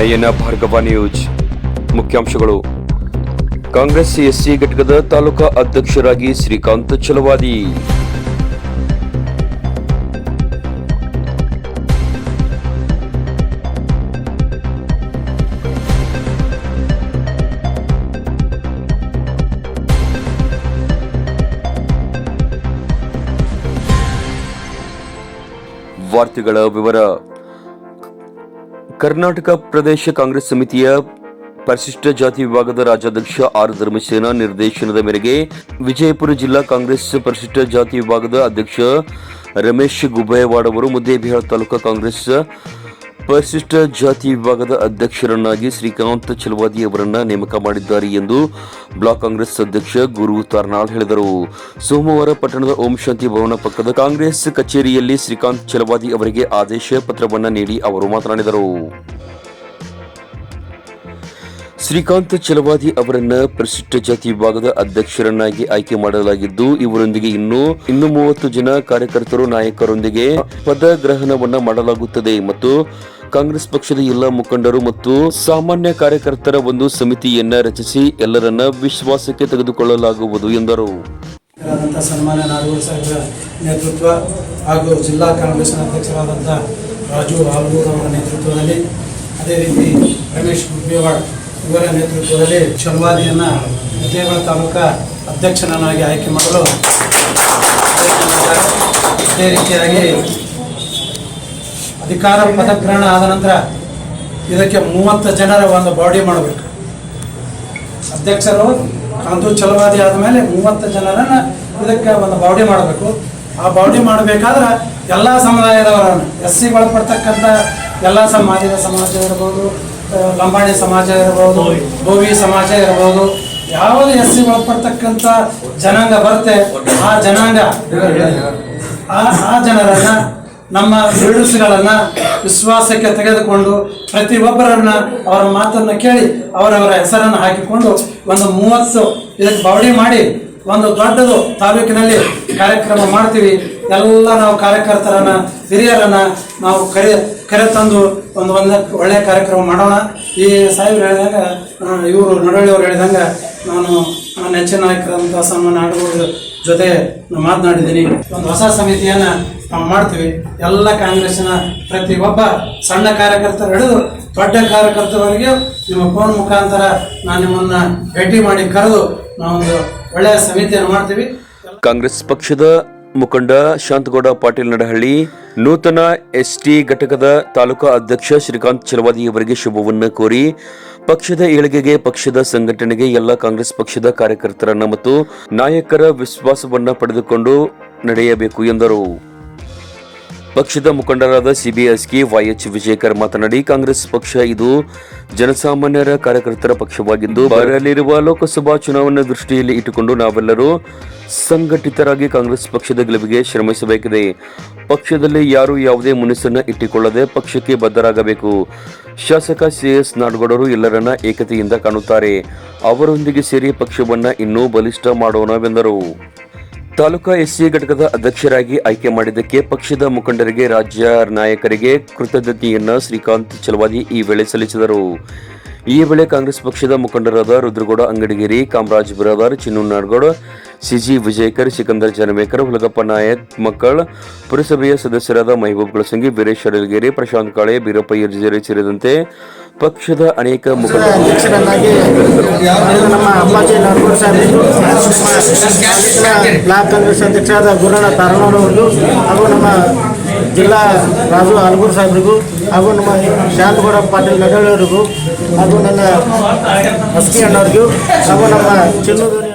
ನಯನ Bhargava news. ಮುಖ್ಯಾಂಶಗಳು. Congress SC ಘಟಕದ ತಾಲೂಕಾ ಅಧ್ಯಕ್ಷರಾಗಿ ಶ್ರೀಕಾಂತ್ ಚಲವಾದಿ. ವಾರ್ತೆಗಳ ವಿವರ. ಕರ್ನಾಟಕ ಪ್ರದೇಶ ಕಾಂಗ್ರೆಸ್ ಸಮಿತಿಯ ಪರಿಶಿಷ್ಟ ಜಾತಿ ವಿಭಾಗದ ರಾಜ್ಯಾಧ್ಯಕ್ಷ ಆರ್ ಧರ್ಮಸೇನ ನಿರ್ದೇಶನದ ಮೇರೆಗೆ ವಿಜಯಪುರ ಜಿಲ್ಲಾ ಕಾಂಗ್ರೆಸ್ ಪರಿಶಿಷ್ಟ ಜಾತಿ ವಿಭಾಗದ ಅಧ್ಯಕ್ಷ ರಮೇಶ್ ಗುಬೇವಾಡ್ ಅವರು ಮುದ್ದೇಬಿಹಾಳ ತಾಲೂಕಾ ಕಾಂಗ್ರೆಸ್ ಪರಿಶಿಷ್ಟ ಜಾತಿ ವಿಭಾಗದ ಅಧ್ಯಕ್ಷರನ್ನಾಗಿ ಶ್ರೀಕಾಂತ್ ಚಲವಾದಿ ಅವರನ್ನ ನೇಮಕ ಮಾಡಿದ್ದಾರೆ ಎಂದು ಬ್ಲಾಕ್ ಕಾಂಗ್ರೆಸ್ ಅಧ್ಯಕ್ಷ ಗುರು ತಾರ್ನಾಳ್ ಹೇಳಿದರು. ಸೋಮವಾರ ಪಟ್ಟಣದ ಓಂ ಶಾಂತಿ ಭವನ ಪಕ್ಕದ ಕಾಂಗ್ರೆಸ್ ಕಚೇರಿಯಲ್ಲಿ ಶ್ರೀಕಾಂತ್ ಚಲವಾದಿ ಅವರಿಗೆ ಆದೇಶ ಪತ್ರವನ್ನು ನೀಡಿ ಅವರು ಮಾತನಾಡಿದರು. ಶ್ರೀಕಾಂತ್ ಚಲವಾದಿ ಅವರನ್ನ ಪರಿಶಿಷ್ಟ ಜಾತಿ ವಿಭಾಗದ ಅಧ್ಯಕ್ಷರನ್ನಾಗಿ ಆಯ್ಕೆ ಮಾಡಲಾಗಿದ್ದು, ಇವರೊಂದಿಗೆ ಇನ್ನೂ, ಇನ್ನು ಮೂವತ್ತು ಜನ ಕಾರ್ಯಕರ್ತರು, ನಾಯಕರೊಂದಿಗೆ ಪದಗ್ರಹಣವನ್ನ ಮಾಡಲಾಗುತ್ತದೆ ಮತ್ತು ಕಾಂಗ್ರೆಸ್ ಪಕ್ಷದ ಎಲ್ಲ ಮುಖಂಡರು ಮತ್ತು ಸಾಮಾನ್ಯ ಕಾರ್ಯಕರ್ತರ ಒಂದು ಸಮಿತಿಯನ್ನ ರಚಿಸಿ ಎಲ್ಲರನ್ನ ವಿಶ್ವಾಸಕ್ಕೆ ತೆಗೆದುಕೊಳ್ಳಲಾಗುವುದು ಎಂದರು. ಹಾಗೂ ಜಿಲ್ಲಾ ಕಾಂಗ್ರೆಸ್ನ ರಾಜು ಅವರ ನೇತೃತ್ವದಲ್ಲಿ, ಅದೇ ರೀತಿ ರಮೇಶ್ ಗುಬ್ಬೇವಾಡ್ ಇವರ ನೇತೃತ್ವದಲ್ಲಿ ಚಲವಾದಿಯನ್ನ ಮುದ್ದೇಬೇಳ ತಾಲೂಕಾ ಅಧ್ಯಕ್ಷನನ್ನಾಗಿ ಆಯ್ಕೆ ಮಾಡಲು. ಅದೇ ರೀತಿಯಾಗಿ ಅಧಿಕಾರ ಪದಗ್ರಹಣ ಆದ ನಂತರ ಇದಕ್ಕೆ ಮೂವತ್ತು ಜನರ ಒಂದು ಬಾಡಿ ಮಾಡಬೇಕು ಅಧ್ಯಕ್ಷರು ಕಾಂತು ಚಲವಾದಿ ಆದಮೇಲೆ ಮೂವತ್ತು ಜನರನ್ನು ಇದಕ್ಕೆ ಒಂದು ಬಾಡಿ ಮಾಡಬೇಕು ಆ ಬಾಡಿ ಮಾಡಬೇಕಾದ್ರೆ ಎಲ್ಲ ಸಮುದಾಯದವರನ್ನು, ಎಸ್ ಸಿ ಒಳಪಡ್ತಕ್ಕಂಥ ಎಲ್ಲ ಸಮಾಜದ ಸಮಾಜ ಇರ್ಬೋದು ಲಂಬಾಣಿ ಸಮಾಜ ಇರಬಹುದು ಗೋವಿ ಸಮಾಜ ಇರಬಹುದು ಯಾವುದು ಎಸ್ ಸಿ ಒಳಪಡ್ತಕ್ಕಂಥ ಜನಾಂಗ ಬರುತ್ತೆ, ಆ ಜನಾಂಗ ಆ ಆ ಜನರನ್ನ, ನಮ್ಮ ಲೀಡರ್ಸ್ಗಳನ್ನ ವಿಶ್ವಾಸಕ್ಕೆ ತೆಗೆದುಕೊಂಡು ಪ್ರತಿಯೊಬ್ಬರನ್ನ ಅವರ ಮಾತನ್ನು ಕೇಳಿ ಅವರವರ ಹೆಸರನ್ನು ಹಾಕಿಕೊಂಡು ಒಂದು ಮೂವತ್ತು ಇದಕ್ಕೆ ಬಾವಡಿ ಮಾಡಿ ಒಂದು ದೊಡ್ಡದು ತಾಲೂಕಿನಲ್ಲಿ ಕಾರ್ಯಕ್ರಮ ಮಾಡ್ತೀವಿ. ಎಲ್ಲ ನಾವು ಕಾರ್ಯಕರ್ತರನ್ನ, ಹಿರಿಯರನ್ನ ನಾವು ಕರೆ ಕರೆ ತಂದು ಒಂದು ಒಂದು ಒಳ್ಳೆಯ ಕಾರ್ಯಕ್ರಮ ಮಾಡೋಣ. ಈ ಸಾಹೇಬ್ರು ಹೇಳಿದಾಗ ಇವರು ನಡವಳಿಯವರು ಹೇಳಿದಂಗೆ ನಾನು ನೆಚ್ಚಿನ ನಾಯಕರಂತ ಸನ್ಮಾನ ಆಡುವ ಜೊತೆ ಮಾತನಾಡಿದ್ದೀನಿ. ಒಂದು ಹೊಸ ಸಮಿತಿಯನ್ನ ನಾವು ಮಾಡ್ತೀವಿ. ಎಲ್ಲ ಕಾಂಗ್ರೆಸ್ಸಿನ ಪ್ರತಿ ಒಬ್ಬ ಸಣ್ಣ ಕಾರ್ಯಕರ್ತರು ಹಿಡಿದು ದೊಡ್ಡ ಕಾರ್ಯಕರ್ತರವರೆಗೆ ನಿಮ್ಮ ಫೋನ್ ಮುಖಾಂತರ ನಾನು ನಿಮ್ಮನ್ನ ಭೇಟಿ ಮಾಡಿ ಕರೆದು ನಾವೊಂದು ಒಳ್ಳೆಯ ಸಮಿತಿಯನ್ನು ಮಾಡ್ತೀವಿ. ಕಾಂಗ್ರೆಸ್ ಪಕ್ಷದ ಮುಖಂಡ ಶಾಂತಗೌಡ ಪಾಟೀಲ್ ನಡಹಳ್ಳಿ, ನೂತನ ಎಸ್ಟಿ ಘಟಕದ ತಾಲೂಕಾ ಅಧ್ಯಕ್ಷ ಶ್ರೀಕಾಂತ್ ಚಲವಾದಿ ಅವರಿಗೆ ಶುಭವನ್ನ ಕೋರಿ ಪಕ್ಷದ ಏಳಿಗೆಗೆ, ಪಕ್ಷದ ಸಂಘಟನೆಗೆ ಎಲ್ಲ ಕಾಂಗ್ರೆಸ್ ಪಕ್ಷದ ಕಾರ್ಯಕರ್ತರನ್ನ ಮತ್ತು ನಾಯಕರ ವಿಶ್ವಾಸವನ್ನ ಪಡೆದುಕೊಂಡು ನಡೆಯಬೇಕು ಎಂದರು. ಪಕ್ಷದ ಮುಖಂಡರಾದ ಸಿಬಿಎಸ್ಕೆ ವೈಎಚ್ ವಿಜಯಕರ್ ಮಾತನಾಡಿ, ಕಾಂಗ್ರೆಸ್ ಪಕ್ಷ ಇದು ಜನಸಾಮಾನ್ಯರ ಕಾರ್ಯಕರ್ತರ ಪಕ್ಷವಾಗಿದ್ದು, ಬರಲಿರುವ ಲೋಕಸಭಾ ಚುನಾವಣೆ ದೃಷ್ಟಿಯಲ್ಲಿ ಇಟ್ಟುಕೊಂಡು ನಾವೆಲ್ಲರೂ ಸಂಘಟಿತರಾಗಿ ಕಾಂಗ್ರೆಸ್ ಪಕ್ಷದ ಗೆಲುವಿಗೆ ಶ್ರಮಿಸಬೇಕಿದೆ. ಪಕ್ಷದಲ್ಲಿ ಯಾರು ಯಾವುದೇ ಮುನಿಸನ್ನ ಇಟ್ಟುಕೊಳ್ಳದೆ ಪಕ್ಷಕ್ಕೆ ಬದ್ಧರಾಗಬೇಕು. ಶಾಸಕ ಸಿಎಸ್ ನಾಡಗೌಡರು ಎಲ್ಲರನ್ನ ಏಕತೆಯಿಂದ ಕಾಣುತ್ತಾರೆ. ಅವರೊಂದಿಗೆ ಸೇರಿ ಪಕ್ಷವನ್ನು ಇನ್ನೂ ಬಲಿಷ್ಠ ಮಾಡೋಣವೆಂದರು ತಾಲೂಕಾ ಎಸ್ಸಿ ಘಟಕದ ಅಧ್ಯಕ್ಷರಾಗಿ ಆಯ್ಕೆ ಮಾಡಿದ್ದಕ್ಕೆ ಪಕ್ಷದ ಮುಖಂಡರಿಗೆ ರಾಜ್ಯ ನಾಯಕರಿಗೆ ಕೃತಜ್ಞತೆಯನ್ನು ಶ್ರೀಕಾಂತ್ ಚಲವಾದಿ ಈ ವೇಳೆ ಸಲ್ಲಿಸಿದರು. ಈ ವೇಳೆ ಕಾಂಗ್ರೆಸ್ ಪಕ್ಷದ ಮುಖಂಡರಾದ ರುದ್ರಗೌಡ, ಅಂಗಡಿಗಿರಿ, ಕಾಮರಾಜ್ ಬಿರಾದಾರ್, ಚಿನ್ನು ನಾಡ್ಗೌಡ, ಸಿಜಿ ವಿಜಯಕರ್, ಸಿಕಂದರ್ ಜನಮೇಕರ್, ಹುಲಗಪ್ಪ ನಾಯಕ್ ಮಕ್ಕಳ, ಪುರಸಭೆಯ ಸದಸ್ಯರಾದ ಮಹಬೂಬ್ ಕಳಸಂಗಿ ವೀರೇಶ್ ಅಡಲ್ಗೇರಿ ಪ್ರಶಾಂತ್ ಕಾಳೆ, ಬೀರಪ್ಪ ಯರ್ಜೇರಿ ಸೇರಿದಂತೆ ಪಕ್ಷದ ಅನೇಕ ಮುಖಂಡರು. ಕಾಂಗ್ರೆಸ್ ಅಧ್ಯಕ್ಷರಾದ ನಮ್ಮ ಜಿಲ್ಲಾ ರಾಜು ಹಲಗೂರು ಸಾಹೇಬ್ರಿಗೂ ಹಾಗೂ ನಮ್ಮ ಶಾಂತಗೌಡ ಪಾಟೀಲ್ ನಡವಳಿಯವರಿಗೂ ಹಾಗೂ ನನ್ನ ಹಸ್ಕಿ ಅಣ್ಣವ್ರಿಗೂ ಹಾಗೂ ನಮ್ಮ ಚಿನ್ನೂರು